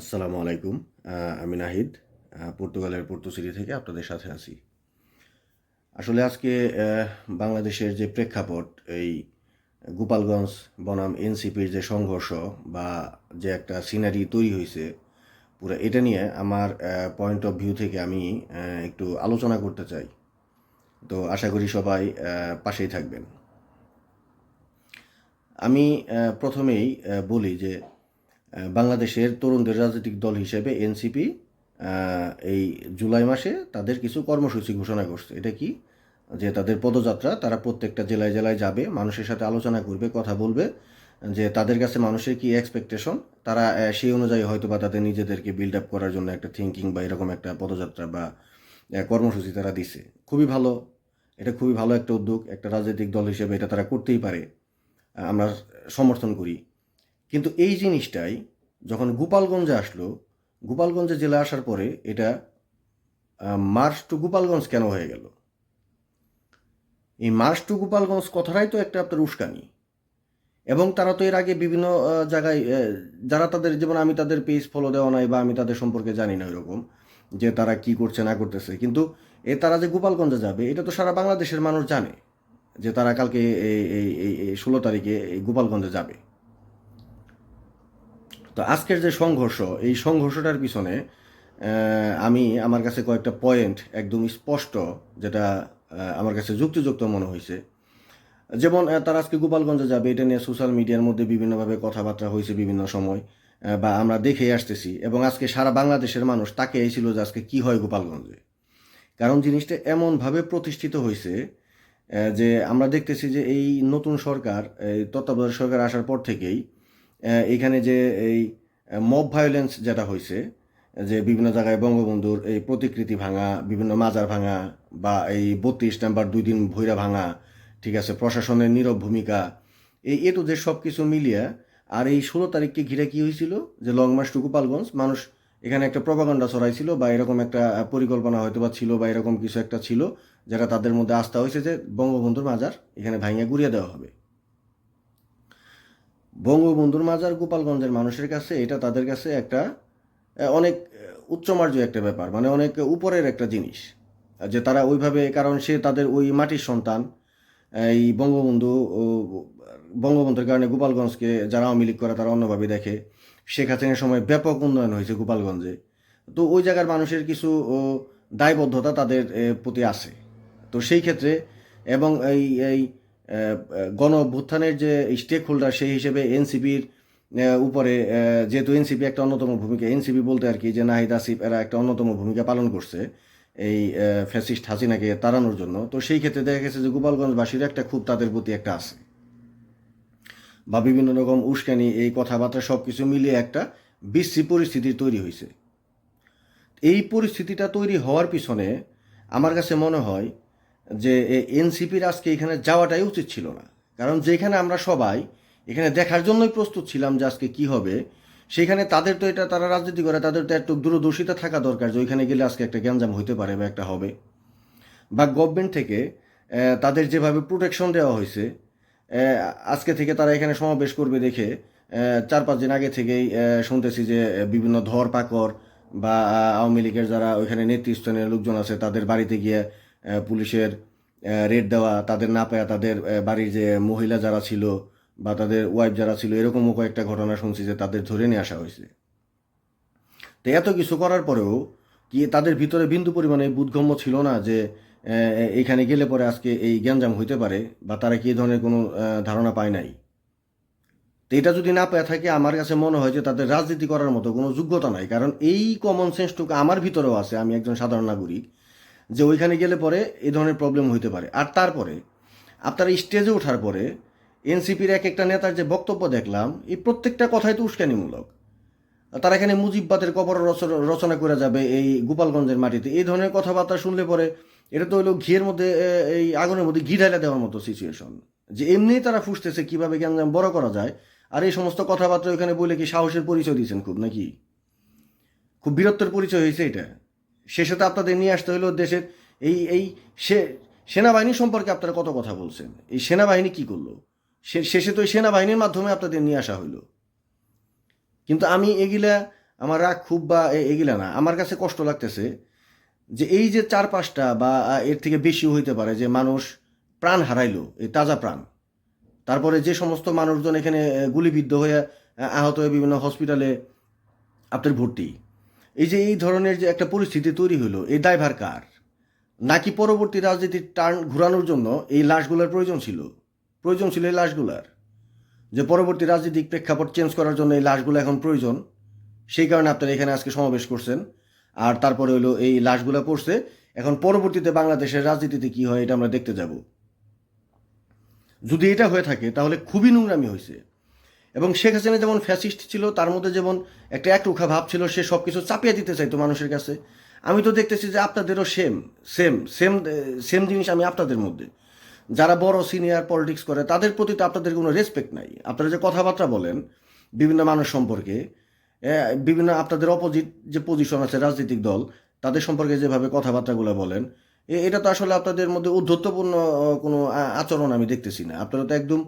আসসালামু আলাইকুম। আমি নাহিদ পর্তুগালের পর্তুসিরি থেকে আপনাদের সাথে আছি। আসলে আজকে বাংলাদেশের যে প্রেক্ষাপট, এই গোপালগঞ্জ বনাম এনসিপির যে সংঘর্ষ বা যে একটা সিনারি তৈরি হয়েছে, পুরো এটা নিয়ে আমার পয়েন্ট অফ ভিউ থেকে আমি একটু আলোচনা করতে চাই। তো আশা করি সবাই পাশেই থাকবেন। আমি প্রথমেই বলি যে বাংলাদেশের তরুণদের রাজনৈতিক দল হিসেবে এনসিপি এই জুলাই মাসে তাদের কিছু কর্মসূচি ঘোষণা করছে। এটা কি? যে তাদের পদযাত্রা, তারা প্রত্যেকটা জেলায় জেলায় যাবে, মানুষের সাথে আলোচনা করবে, কথা বলবে, যে তাদের কাছে মানুষের কি এক্সপেকটেশন তারা সেই অনুযায়ী হয়তো বা তাদের নিজেদেরকে বিল্ড আপ করার জন্য একটা থিঙ্কিং বা এরকম একটা পদযাত্রা বা কর্মসূচি তারা দিছে। খুবই ভালো। এটা খুবই ভালো একটা উদ্যোগ, একটা রাজনৈতিক দল হিসেবে এটা তারা করতেই পারে। আমরা সমর্থন করি। কিন্তু এই জিনিসটাই গোপালগঞ্জে আসলো, গোপালগঞ্জে জেলা আসার পরে এটা মার্চ টু গোপালগঞ্জ কেন হয়ে গেল? এই মার্চ টু গোপালগঞ্জ কথাটাই তো একটা আপনার উস্কানি। এবং তারা তো এর আগে বিভিন্ন জায়গায় যারা তাদের, যেমন আমি তাদের পেজ ফলো দেওয়া নাই বা আমি তাদের সম্পর্কে জানি না এরকম যে তারা কি করছে, না করতেছে। কিন্তু এ, তারা যে গোপালগঞ্জে যাবে, এটা তো সারা বাংলাদেশের মানুষ জানে যে তারা কালকে এই ষোলো তারিখে এই গোপালগঞ্জে যাবে। তো আজকের যে সংঘর্ষ, এই সংঘর্ষটার পিছনে আমি আমার কাছে কয়েকটা পয়েন্ট একদম স্পষ্ট যেটা আমার কাছে যুক্তিযুক্ত মনে হয়েছে। যেমন তারা আজকে গোপালগঞ্জে যাবে, এটা নিয়ে সোশ্যাল মিডিয়ার মধ্যে বিভিন্নভাবে কথাবার্তা হয়েছে বিভিন্ন সময় বা আমরা দেখেই আসতেছি। এবং আজকে সারা বাংলাদেশের মানুষ তাকে ছিল যে আজকে কী হয় গোপালগঞ্জে। কারণ জিনিসটা এমনভাবে প্রতিষ্ঠিত হয়েছে যে আমরা দেখতেছি যে এই নতুন সরকার, এই তত্ত্বাবধায়ক সরকার আসার পর থেকেই এখানে যে এই মব ভায়োলেন্স যেটা হয়েছে যে বিভিন্ন জায়গায় বঙ্গবন্ধুর এই প্রতিকৃতি ভাঙা, বিভিন্ন মাজার ভাঙা বা এই বত্রিশ নাম্বার দুই দিন ভৈরা ভাঙা, ঠিক আছে, প্রশাসনের নীরব ভূমিকা, এই এ টু যে সব কিছু মিলিয়ে, আর এই ষোলো তারিখকে ঘিরে কি হয়েছিল যে লং মার্চ টু গোপালগঞ্জ মানুষ এখানে একটা প্রপাগান্ডা ছড়াইছিল বা এরকম একটা পরিকল্পনা হয়তো বা ছিল বা এরকম কিছু একটা ছিল, যেটা তাদের মধ্যে আস্থা হয়েছে যে বঙ্গবন্ধুর মাজার এখানে ভাঙিয়ে গুড়িয়ে দেওয়া হবে। বঙ্গবন্ধুর মাজার গোপালগঞ্জের মানুষের কাছে এটা তাদের কাছে একটা অনেক উচ্চমার্য একটা ব্যাপার মানে অনেক উপরের একটা জিনিস। যে তারা ওইভাবে, কারণ সে তাদের ওই মাটির সন্তান, এই বঙ্গবন্ধু বঙ্গবন্ধুর কারণে গোপালগঞ্জকে যারা আওয়ামী লীগ করে তারা অন্যভাবে দেখে। শেখ হাসিনার সময় ব্যাপক উন্নয়ন হয়েছে গোপালগঞ্জে। তো ওই জায়গার মানুষের কিছু দায়বদ্ধতা তাদের প্রতি আছে। তো সেই ক্ষেত্রে, এবং এই এই গণ অভ্যুত্থানের যে স্টেক হোল্ডার সেই হিসেবে এনসিপির উপরে যেহেতু এনসিপি একটা অন্যতম ভূমিকা এনসিপি বলতে আর কি যে নাহিদ আসিফ এরা একটা অন্যতম ভূমিকা পালন করছে এই ফ্যাসিস্ট হাসিনাকে তাড়ানোর জন্য। তো সেই ক্ষেত্রে দেখা গেছে যে গোপালগঞ্জবাসীর একটা খুব তাদের প্রতি একটা আছে। বা বিভিন্ন রকম উস্কানি, এই কথাবার্তা সব কিছু মিলিয়ে একটা বিশ্রী পরিস্থিতি তৈরি হয়েছে এই পরিস্থিতিটা তৈরি হওয়ার পিছনে আমার কাছে মনে হয় যে এনসিপির আজকে এখানে যাওয়াটাই উচিত ছিল না। কারণ যেখানে আমরা সবাই এখানে দেখার জন্যই প্রস্তুত ছিলাম যে আজকে কি হবে, সেখানে তাদের তো এটা তারা রাজনীতি করে, তাদের তো একটু দূরদর্শিতা থাকা দরকার যে ওইখানে গেলে আজকে একটা গ্যাঞ্জাম হইতে পারে বা একটা হবে। বা গভর্নমেন্ট থেকে তাদের যেভাবে প্রোটেকশন দেওয়া হয়েছে আজকে থেকে তারা এখানে সমাবেশ করবে দেখে চার পাঁচ দিন আগে থেকেই শুনতেছি যে বিভিন্ন ধর পাকর বা আওয়ামী লীগের যারা ওইখানে নেতৃস্থানীয় লোকজন আছে তাদের বাড়িতে গিয়ে পুলিশের রেড দেওয়া, তাদের না পায়া তাদের বাড়ির যে মহিলা যারা ছিল বা তাদের ওয়াইফ যারা ছিল, এরকমও কয়েকটা ঘটনা শুনছি যে তাদের ধরে নিয়ে আসা হয়েছে। তো এত কিছু করার পরেও কি তাদের ভিতরে বিন্দু পরিমাণে বোধগম্য ছিল না যে এখানে গেলে পরে আজকে এই গ্যাঞ্জাম হইতে পারে বা তারা কি ধরনের কোনো ধারণা পায় নাই? তো এটা যদি না পেয়ে থাকে, আমার কাছে মনে হয় যে তাদের রাজনীতি করার মতো কোনো যোগ্যতা নাই। কারণ এই কমন সেন্সটুকু আমার ভিতরেও আছে, আমি একজন সাধারণ নাগরিক। যে ওইখানে গেলে পরে এই ধরনের প্রবলেম হইতে পারে। আর তারপরে, আপনারা স্টেজে ওঠার পরে এনসিপির এক একটা নেতার যে বক্তব্য দেখলাম, এই প্রত্যেকটা কথাই তো উস্কানিমূলক। তারা এখানে মুজিববাদের কবর রচ- রচনা করে যাবে এই গোপালগঞ্জের মাটিতে। এই ধরনের কথাবার্তা শুনলে পরে এটা তো হলো ঘিয়ের মধ্যে এই আগুনের মধ্যে ঘি ঢালা দেওয়ার মতো সিচুয়েশন যে এমনিই তারা ফুসতেছে, কীভাবে গ্যাঞ্জাম বড় করা যায়। আর এই সমস্ত কথাবার্তা ওখানে বলে কি সাহসের পরিচয় দিয়েছেন খুব নাকি? খুব বীরত্বের পরিচয় হয়েছে এটা। শেষে তো আপনাদের নিয়ে আসতে হলো দেশের এই এই সে, সেনাবাহিনী সম্পর্কে আপনারা কত কথা বলছেন? এই সেনাবাহিনী কি করল? শেষে তো এই সেনাবাহিনীর মাধ্যমে আপনাদের নিয়ে আসা হইল। কিন্তু আমি এগুলা, আমার রাগ খুব বা এগুলা না, আমার কাছে কষ্ট লাগতেছে যে এই যে চার পাঁচটা বা এর থেকে বেশিও হইতে পারে যে মানুষ প্রাণ হারাইলো, এই তাজা প্রাণ। তারপরে যে সমস্ত মানুষজন এখানে গুলিবিদ্ধ হয়ে আহত হয়ে বিভিন্ন হসপিটালে আপনার ভর্তি। এই যে এই ধরনের যে একটা পরিস্থিতি তৈরি হলো, এই দায়ভার কার? নাকি পরবর্তী রাজনীতির টার্ন ঘুরানোর জন্য এই লাশগুলোর প্রয়োজন ছিল? প্রয়োজন ছিল এই লাশগুলার। যে পরবর্তী রাজনৈতিক প্রেক্ষাপট চেঞ্জ করার জন্য এই লাশগুলো এখন প্রয়োজন, সেই কারণে আপনারা এখানে আজকে সমাবেশ করছেন। আর তারপরে হলো এই লাশগুলো পড়ছে। এখন পরবর্তীতে বাংলাদেশের রাজনীতিতে কি হয় এটা আমরা দেখতে যাব। যদি এটা হয়ে থাকে, তাহলে খুবই নোংরামি হয়েছে এবং শেখ হাসিনা যেমন ফ্যাসিস্ট ছিল তার মধ্যে যেমন একটা একরুখা ভাব ছিল সে সব কিছু চাপিয়ে দিতে চাইতো মানুষের কাছে। আমি তো দেখতেছি যে আপনাদেরও সেম সেম সেম সেম জিনিস আমি আপনাদের মধ্যে। যারা বড় সিনিয়র পলিটিক্স করে তাদের প্রতি তো আপনাদের কোনো রেসপেক্ট নাই। আপনারা যে কথাবার্তা বলেন বিভিন্ন মানুষ সম্পর্কে বিভিন্ন আপনাদের অপোজিট যে পজিশন আছে রাজনৈতিক দল তাদের সম্পর্কে যেভাবে কথাবার্তাগুলো বলেন এটা তো আসলে আপনাদের মধ্যে উদ্ধত্তপূর্ণ আহ, কোনো আচরণ আমি দেখতেছি না। আপনারা তো একদম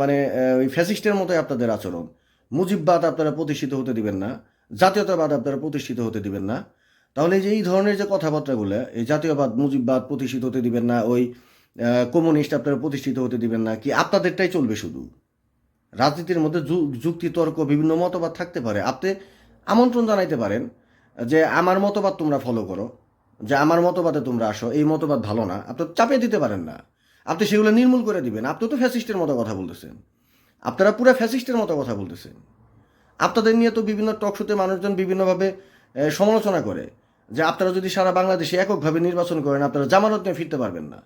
মানে ওই ফ্যাসিস্টের মতোই আপনাদের আচরণ। মুজিববাদ আপনারা প্রতিষ্ঠিত হতে দিবেন না, জাতীয়তাবাদ আপনারা প্রতিষ্ঠিত হতে দিবেন না। তাহলে যে, এই ধরনের যে কথাবার্তাগুলো, এই জাতীয়বাদ, মুজিববাদ প্রতিষ্ঠিত হতে দিবেন না, ওই কমিউনিস্ট আপনারা প্রতিষ্ঠিত হতে দিবেন না, কি আপনাদেরটাই চলবে শুধু? রাজনীতির মধ্যে যুক্তি তর্ক বিভিন্ন মতবাদ থাকতে পারে। আপনি আমন্ত্রণ জানাইতে পারেন যে, আমার মতবাদ তোমরা ফলো করো, যে, আমার মতবাদে তোমরা আসো, এই মতবাদ ভালো না। আপনি চাপিয়ে দিতে পারেন না। আপনি সেগুলো নির্মূল করে দিবেন। আপনি তো ফ্যাসিস্টের মতো কথা বলতেছেন। আপনারা পুরো ফ্যাসিস্টের মতো কথা বলতেছেন। আপনাদের নিয়ে তো বিভিন্ন টক শোতে মানুষজন বিভিন্নভাবে সমালোচনা করে যে আপনারা যদি সারা বাংলাদেশে এককভাবে নির্বাচন করেন, আপনারা জামানত নিয়ে ফিরতে পারবেন না।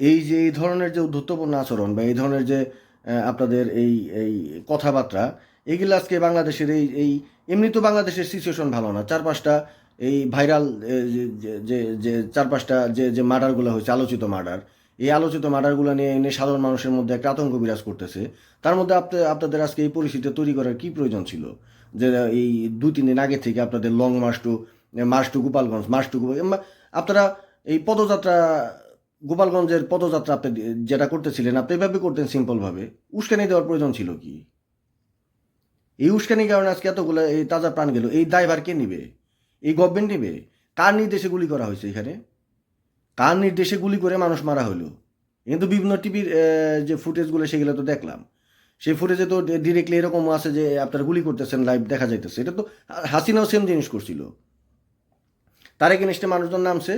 এই যে, এই ধরনের যে উদ্ধত্তপূর্ণ আচরণ বা এই ধরনের যে আপনাদের এই এই কথাবার্তা, এগুলো আজকে বাংলাদেশের এই এই, এমনি তো বাংলাদেশের সিচুয়েশন ভালো না। চার পাঁচটা এই ভাইরাল যে যে চার পাঁচটা যে যে মার্ডারগুলো হয়েছে, আলোচিত মার্ডার, এই আলোচিত মার্ডারগুলো নিয়ে এনে সাধারণ মানুষের মধ্যে একটা আতঙ্ক বিরাজ করতেছে। তার মধ্যে আপনি আপনাদের আজকে এই পরিস্থিতি তৈরি করার কি প্রয়োজন ছিল? যে, এই দু তিন দিন আগে থেকে আপনাদের long march to march to Gopalganj, march to আপনারা এই পদযাত্রা, গোপালগঞ্জের পদযাত্রা আপনি যেটা করতেছিলেন, আপনি এভাবে করতেন সিম্পলভাবে। উস্কানি দেওয়ার প্রয়োজন ছিল কি? এই উস্কানির কারণে আজকে এতগুলো, এই তাজা প্রাণ গেল। এই দায়ভার কে নিবে? এই গভর্নমেন্ট নিবে কার নির্দেশে গুলি করা হয়েছে এখানে? কার নির্দেশে গুলি করে মানুষ মারা হলো? কিন্তু বিভিন্ন টিভির যে ফুটেজগুলো সেগুলো তো দেখলাম। সেই ফুটেজে তো ডিরেক্টলি এরকম আছে যে, আপনারা গুলি করতেছেন লাইভ দেখা যাইতেছে। এটা তো হাসিনাও সেম জিনিস করছিল। তার এগেনস্টে মানুষজন নামছে,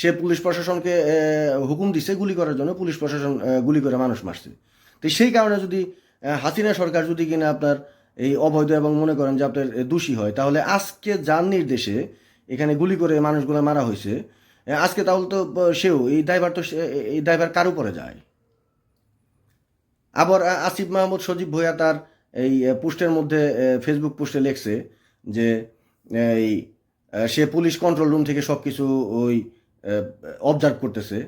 সে পুলিশ প্রশাসনকে হুকুম দিছে গুলি করার জন্য, পুলিশ প্রশাসন গুলি করে মানুষ মারছে। তো সেই কারণে যদি হাসিনা সরকার যদি কিনা আপনার এই অবৈধ এবং মনে করেন যে আপনার দোষী হয়। তাহলে আজকে যার নির্দেশে এখানে গুলি করে মানুষগুলো মারা হয়েছে আজকে তাহলে তো সেও, এই ড্রাইভার তো এই ড্রাইভার কার উপরে যায়? আবার আসিফ মাহমুদ সজীব ভুঁইয়া তার এই পোস্টের মধ্যে ফেসবুক পোস্টে লেখছে যে এই সে পুলিশ কন্ট্রোল রুম থেকে সব কিছু ওই অবজার্ভ করতেছে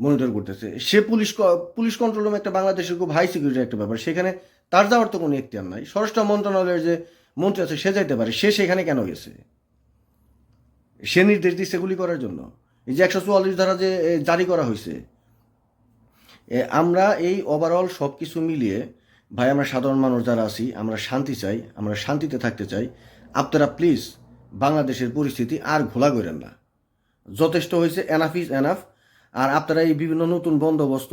মনিটর করতেছে। সে পুলিশ পুলিশ কন্ট্রোল রুম একটা বাংলাদেশের খুব হাই সিকিউরিটি একটা ব্যাপার। সেখানে তার যাওয়ার তো কোনো এখতিয়ার নাই। স্বরাষ্ট্র মন্ত্রণালয়ের যে মন্ত্রী আছে, সে যাইতে পারে। সে সেখানে কেন গেছে? সে নির্দেশ দিচ্ছে গুলি করার জন্য। এই যে একশো চুয়াল্লিশ ধারা যে জারি করা হয়েছে আমরা এই ওভারঅল সব কিছু মিলিয়ে, ভাই, আমরা সাধারণ মানুষ যারা আছি, আমরা শান্তি চাই, আমরা শান্তিতে থাকতে চাই। আপনারা প্লিজ বাংলাদেশের পরিস্থিতি আর ঘোলা করেন না। যথেষ্ট হয়েছে এনাফ ইজ এনাফ আর আপনারা এই বিভিন্ন নতুন বন্দোবস্ত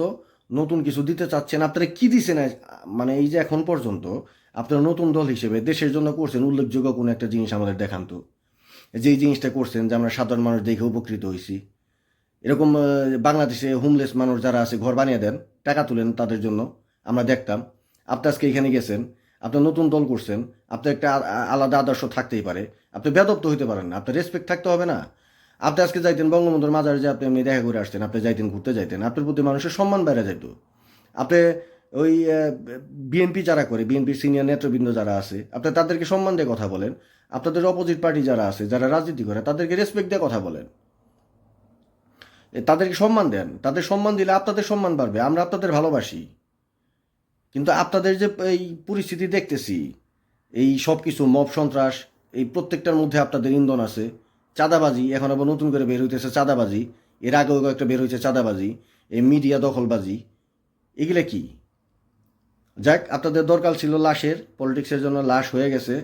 নতুন কিছু দিতে চাচ্ছেন, আপনারা কি দিচ্ছেন মানে এই যে এখন পর্যন্ত আপনারা নতুন দল হিসেবে দেশের জন্য করছেন উল্লেখযোগ্য কোনো একটা জিনিস আমাদের দেখান তো। যেই জিনিসটা করছেন যে আমরা সাধারণ মানুষ দেখে উপকৃত হয়েছি। এরকম বাংলাদেশে হোমলেস মানুষ যারা আছে, ঘর বানিয়ে দেন, টাকা তুলেন তাদের জন্য, আমরা দেখতাম। আপনি আজকে এখানে গেছেন আপনার নতুন দল করছেন, আপনার একটা আলাদা আদর্শ থাকতেই পারে। আপনি বেদপ্ত হইতে পারেন না, আপনার রেসপেক্ট থাকতে হবে না। আপনি আজকে যাইতেন বঙ্গবন্ধুর মাজারে যে আপনি এমনি দেখা করে আসতেন, আপনি যাইতেন, ঘুরতে যাইতেন, আপনার প্রতি মানুষের সম্মান বেড়ে যাইত। আপনি ওই বিএনপি যারা করে বিএনপির সিনিয়র নেতৃবৃন্দ যারা আছে, আপনি তাদেরকে সম্মান দিয়ে কথা বলেন। আপনাদের অপোজিট পার্টি যারা আছে, যারা রাজনীতি করে, তাদেরকে রেসপেক্ট দিয়ে কথা বলেন। তাদেরকে সম্মান দেন। তাদের সম্মান দিলে আপনাদের সম্মান বাড়বে, আমরা আপনাদের ভালোবাসি। কিন্তু আপনাদের যে এই পরিস্থিতি দেখতেছি, এই সব কিছু মব সন্ত্রাস, এই প্রত্যেকটার মধ্যে আপনাদের ইন্ধন আছে। চাঁদাবাজি, এখন আবার নতুন করে বের হইতেছে চাঁদাবাজি। এর আগেও একটা বের হয়েছে চাঁদাবাজি, এই মিডিয়া দখলবাজি। এগুলো কি? যাক, আপনাদের দরকার ছিল লাশের, পলিটিক্সের জন্য লাশ হয়ে গেছে।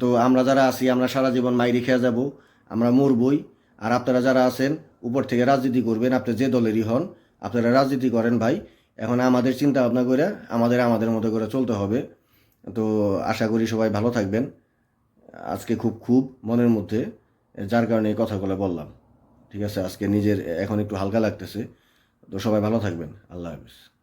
তো আমরা যারা আছি, আমরা সারা জীবন মাইরি খেয়ে যাব, আমরা মরবই। আর আপনারা যারা আছেন, উপর থেকে রাজনীতি করবেন, আপনি যে দলেরই হন, আপনারা রাজনীতি করেন ভাই। এখন আমাদের চিন্তা ভাবনা করে, আমাদের আমাদের মতো করে চলতে হবে। তো আশা করি সবাই ভালো থাকবেন। আজকে খুব খুব মনের মধ্যে। যার কারণে এই কথাগুলো বললাম। ঠিক আছে? আজকে নিজের, এখন একটু হালকা লাগতেছে। তো সবাই ভালো থাকবেন। আল্লাহ হাফিজ।